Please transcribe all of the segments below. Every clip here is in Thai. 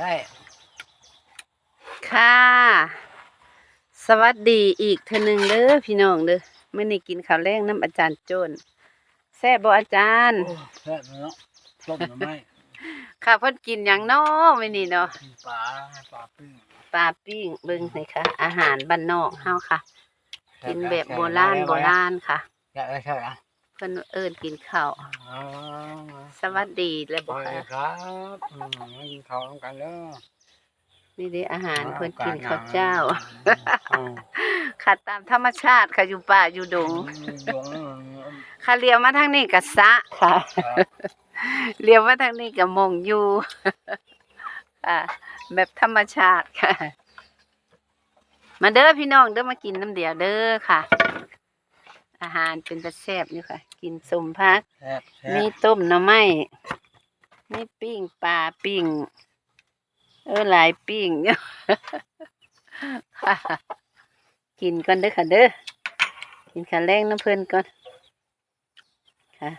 ได้ ค่ะ สวัสดีอีกเทอหนึงเด้อพี่น้องเด้อเมื่อนี้กินข้าวแรงน้ำอาจารย์โจนแซ่บบ่อาจารย์โอ้แซ่บเนาะต้มหน่อไม้ค่ะเพิ่นกินหยังน้อมื้อนี้เนาะกินปลาปลาปิ้งปลาปิ้งเบิ่งนี่ค่ะ อาหารบ้านนอกเฮาค่ะ กินแบบโบราณโบราณค่ะอยากได้ใช่ไหม เพิ่นเอิ้นกินข้าวอ๋อสวัสดีแล้วไปบ่ค่ะครับอืมมากินข้าวร่วมกันเด้อนี่เด้อาหารเพิ่นกินข้าวเจ้า อืมค่ะตามธรรมชาติค่ะอยู่ป่าอยู่ดงดงค่ะเลี้ยวมาทางนี้ก็สระค่ะเลี้ยวมาทางนี้ก็มองอยู่ค่ะแบบธรรมชาติค่ะ มาเด้อพี่น้องเด้อมากินน้ำเดียวเด้อค่ะ อาหารเป็นตะแซ่บอยู่ค่ะ กินสมพัก แซ่บแซ่มีบต้มหน่อไม้มีปิ้งปลาปิ้ง เออหลายปิ้งอยู่ค่ะ กินก่อนเด้อค่ะเด้อ กินข้าวแรงน้ำเพิ่นก่อน ค่ะ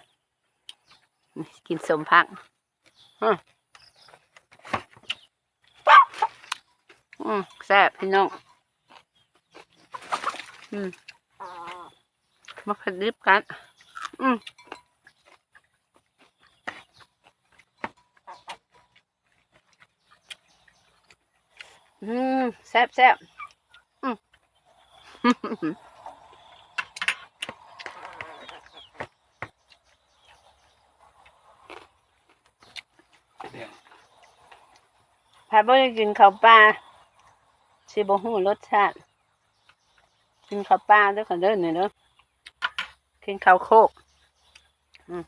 กินสมพักอืมอืมแซ่บพี่น้อง อืม มาผัดดิบกัน อืมอืมแซ่บแซ่บอืมถ้าบ่ได้กินข้าวปลาสิบ่ฮู้รสชาติกินข้าวปลาเด้อค่ะเด้อนี่เด้อ กินข้าวโคกอืม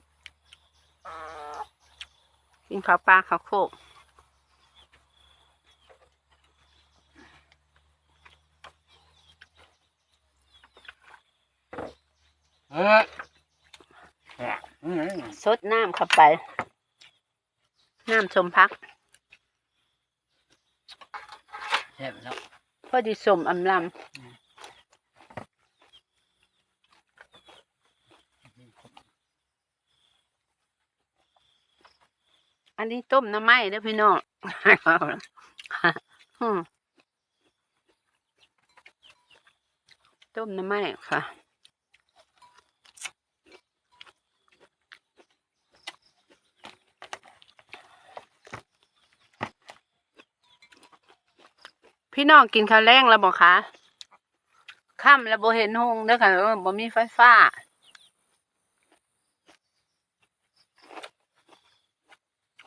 กินข้าวปลาข้าวโคกเอออืมสดน้ำเข้าไป น้ำชมพักแซ่บเนาะพอดีสมอำลำ อันนี้ต้มน้ำไม้เด้อพี่น้องต้มน้ำไม้ค่ะพี่น้องกินข้าวแรงแล้วบอกคะค่ำแล้วบ่เห็นหงเด้อค่ะเออบ่มีไฟฟ้า เออ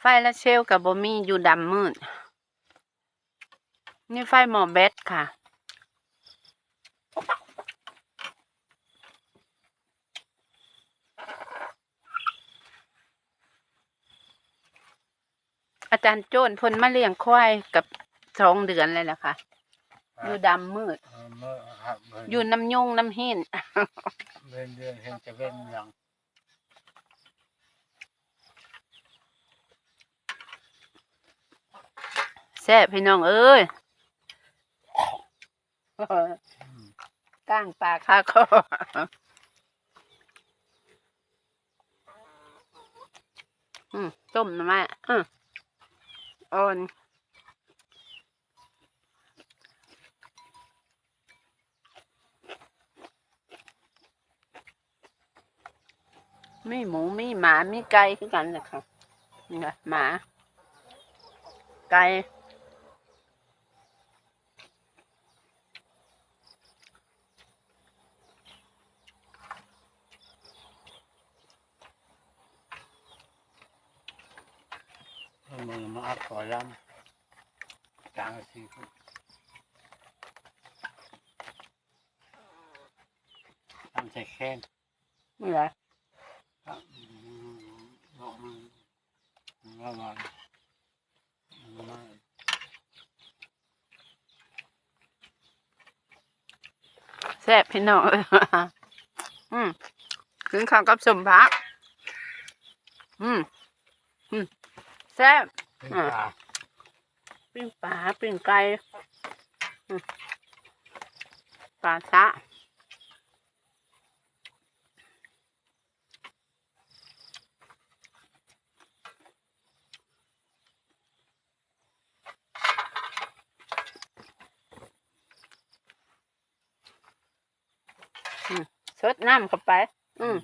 ไฟละเชลกับบ่มีอยู่ดำมืด นี่ไฟหมอแบตค่ะ อาจารย์โจ้นเพ่นมาเลี้ยงควายกับสองเดือนเลยล่ะค่ะอยู่ดำมืดเออเมื่อครับเมื่อยู่น้ำยงน้ำหินเว้นเดือนเห็นจะเว้นอย่าง ซ่บพี่น้องเอ้ยก้างปลาคาคออืมต้มหนะแม่อืมอ่อนมีหมูมีหมามีไก่คือกันเลยค่ะนี่ค่ะหมา ไก่ มือมาอัดก่อนลำกลางสี่ฟุตทำใส่แข้งนี่แหละครับบอกมือว่าวันมาแซ่บพี่น้องอืมกินข้าวกับสมพักอืมอืม แซ่บอะปิ้งปลาปิ้งไก่ปลาซะชดน้ำเข้าไป อืม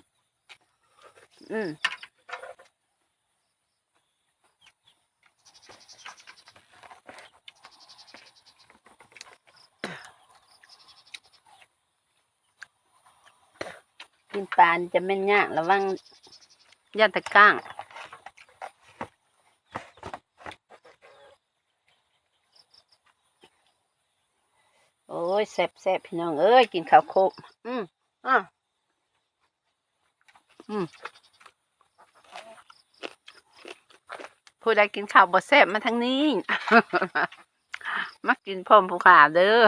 อืม กินปลาจะแม่นยากระวังย่านตะก้างโอ้ยแซ่บแซ่บพี่น้องเอ้ยกินข้าวโคบอืมอะอืมผู้ใดกินข้าวบ่แซ่บมาทางนี้มากินพร้อมผู้ขาเด้อ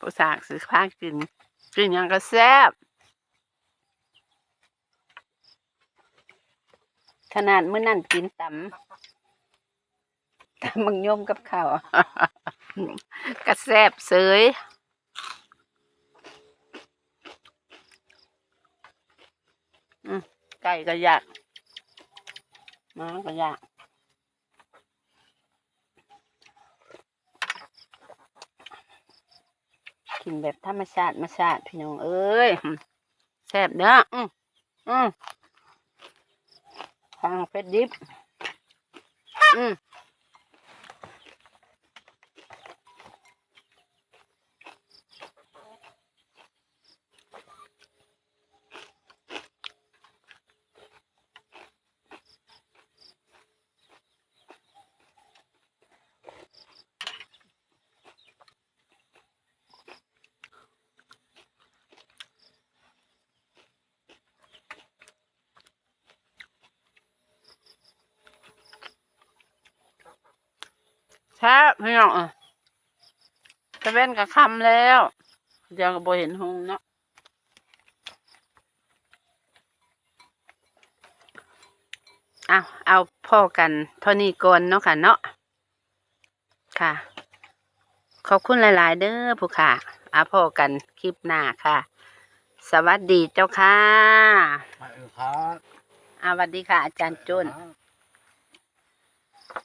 ผู้สากสิพากิน กินหยังก็แซ่บขนาดมื้อนั้นกินตำตำมังยมกับข้าวกระแซบเสยอืมไก่ก็อยากหมาก็อยาก กินแบบธรรมชาติมาชาติพี่น้องเอ้ยแซ่บเด้ออืมอืมทางเฟซดดิบอืม แซ่บพี่น้องอะจะเว้นกับคำแล้ว เดี๋ยวก็บ่เห็นหงเนาะเอาเอาพ่อกันเท่านี้ก่อนเนาะค่ะเนาะค่ะ ขอบคุณหลาย ๆ เด้อผู้ค่ะเอาพ่อกันคลิปหน้าค่ะ สวัสดีเจ้าค่ะมาเออครับอาสวัสดีค่ะ อาจารย์จุนครับ